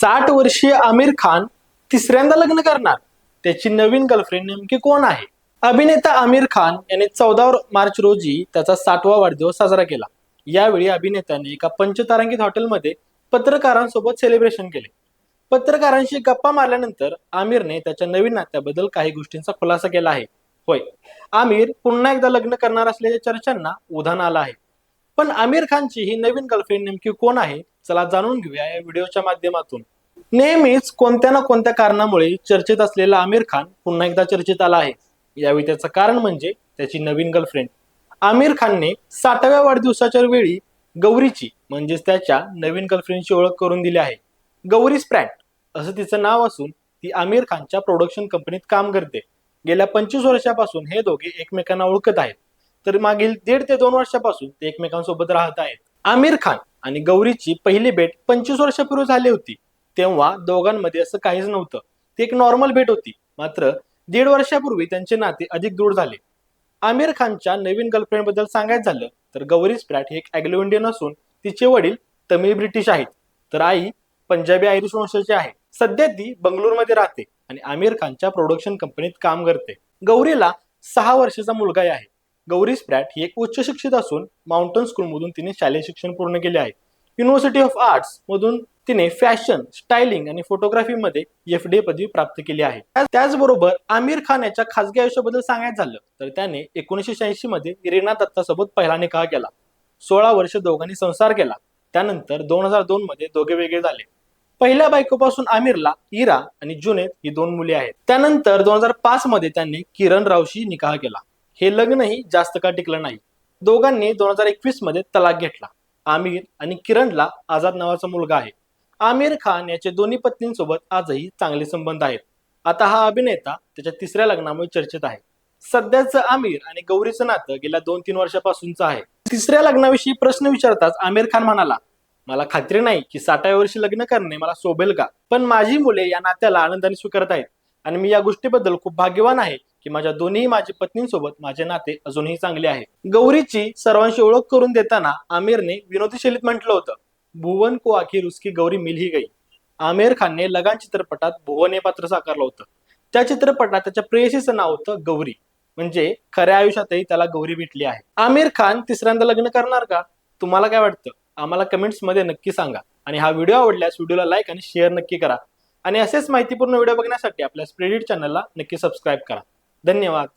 साठ वर्षीय आमिर खान तिसऱ्यांदा लग्न करणार. त्याची नवीन गर्लफ्रेंड नेमकी कोण आहे? अभिनेता आमिर खान याने चौदा मार्च रोजी त्याचा साठवा वाढदिवस साजरा केला. यावेळी अभिनेत्याने एका पंचतारांकित हॉटेलमध्ये पत्रकारांसोबत सेलिब्रेशन केले. पत्रकारांशी गप्पा मारल्यानंतर आमिरने त्याच्या नवीन नात्याबद्दल काही गोष्टींचा खुलासा केला आहे. होय आमिर पुन्हा एकदा लग्न करणार असल्याच्या चर्चांना उधाण आलं आहे. पण आमिर खानची ही नवीन गर्लफ्रेंड नेमकी कोण आहे? चला जाणून घेऊया या व्हिडिओच्या माध्यमातून. नेहमीच कोणत्या ना कोणत्या कारणामुळे चर्चेत असलेला आमिर खान पुन्हा एकदा चर्चेत आला आहे. यावेळी त्याचं कारण म्हणजे त्याची नवीन गर्लफ्रेंड आमिर खानने साठाव्या वाढदिवसाच्या वेळी गौरीची म्हणजेच त्याच्या नवीन गर्लफ्रेंडची ओळख करून दिली आहे. गौरी स्प्रॅट असं तिचं नाव असून ती आमिर खानच्या प्रोडक्शन कंपनीत काम करते. गेल्या पंचवीस वर्षापासून हे दोघे एकमेकांना ओळखत आहेत. तर मागील दीड ते दोन वर्षापासून ते एकमेकांसोबत राहत आहेत. आमिर खान आणि गौरीची पहिली भेट पंचवीस वर्षापूर्वी झाली होती. तेव्हा दोघांमध्ये असं काहीच नव्हतं. ती एक नॉर्मल भेट होती. मात्र दीड वर्षापूर्वी त्यांचे नाते अधिक दृढ झाले. आमिर खानच्या नवीन गर्लफ्रेंडबद्दल सांगायचं झालं तर गौरी स्प्रॅट ही एक अँग्लो इंडियन असून तिचे वडील तमिळ ब्रिटिश आहेत. तर आई पंजाबी आयरिश वंशाची आहे. सध्या ती बंगलोरमध्ये राहते आणि आमिर खानच्या प्रोडक्शन कंपनीत काम करते. गौरीला सहा वर्षाचा मुलगा आहे. गौरी स्प्रॅट ही एक उच्च शिक्षित असून माउंटन स्कूलमधून तिने शालेय शिक्षण पूर्ण केले आहे. युनिव्हर्सिटी ऑफ आर्ट्स मधून तिने फॅशन स्टायलिंग आणि फोटोग्राफीमध्ये एफ डी पदवी प्राप्त केली आहे. त्याचबरोबर आमिर खान याच्या खासगी आयुष्याबद्दल सांगायचं झालं तर त्याने एकोणीसशे शहाऐंशी मध्ये इरिना दत्तासोबत पहिला निकाह केला. सोळा वर्ष दोघांनी संसार केला. त्यानंतर दोन हजार दोन मध्ये दोघे वेगळे झाले. पहिल्या बायकोपासून आमिरला इरा आणि जुनेद ही दोन मुले आहेत. त्यानंतर दोन हजार पाच मध्ये त्यांनी किरण रावशी निकाह केला. हे लग्नही जास्त काळ टिकलं नाही. दोघांनी दोन हजार एकवीसमध्ये तलाक घेतला. आमिर आणि किरणला आझाद नावाचा मुलगा आहे. आमिर खान याचे दोन्ही पत्नींसोबत आजही चांगले संबंध आहेत. आता हा अभिनेता त्याच्या तिसऱ्या लग्नामुळे चर्चेत आहे. सध्याचं आमिर आणि गौरीचं नातं गेल्या दोन तीन वर्षापासूनचं आहे. तिसऱ्या लग्नाविषयी प्रश्न विचारताच आमिर खान म्हणाला मला खात्री नाही की साठाव्या वर्षी लग्न करणे मला शोभेल का? पण माझी मुले या नात्याला आनंदाने स्वीकारत आहेत आणि मी या गोष्टीबद्दल खूप भाग्यवान आहे की माझ्या दोन्ही माझ्या पत्नींसोबत माझे नाते अजूनही चांगले आहे. गौरीची सर्वांशी ओळख करून देताना आमिरने विनोदी शैलीत म्हटलं होतं भुवन को आखिर उसकी गौरी मिल ही गई. आमिर खानने लगान चित्रपटात भुवन हे पात्र साकारलं होतं. त्या चित्रपटात त्याच्या प्रेयसीचं नाव होतं गौरी. म्हणजे खऱ्या आयुष्यातही त्याला गौरी भेटली आहे. आमिर खान तिसऱ्यांदा लग्न करणार का? तुम्हाला काय वाटतं? आम्हाला कमेंट्समध्ये नक्की सांगा. आणि हा व्हिडिओ आवडल्यास व्हिडिओला लाईक आणि शेअर नक्की करा. आणि असेच माहितीपूर्ण व्हिडिओ बघण्यासाठी आपल्या स्प्रेडिट चॅनलला नक्की सबस्क्राईब करा. धन्यवाद.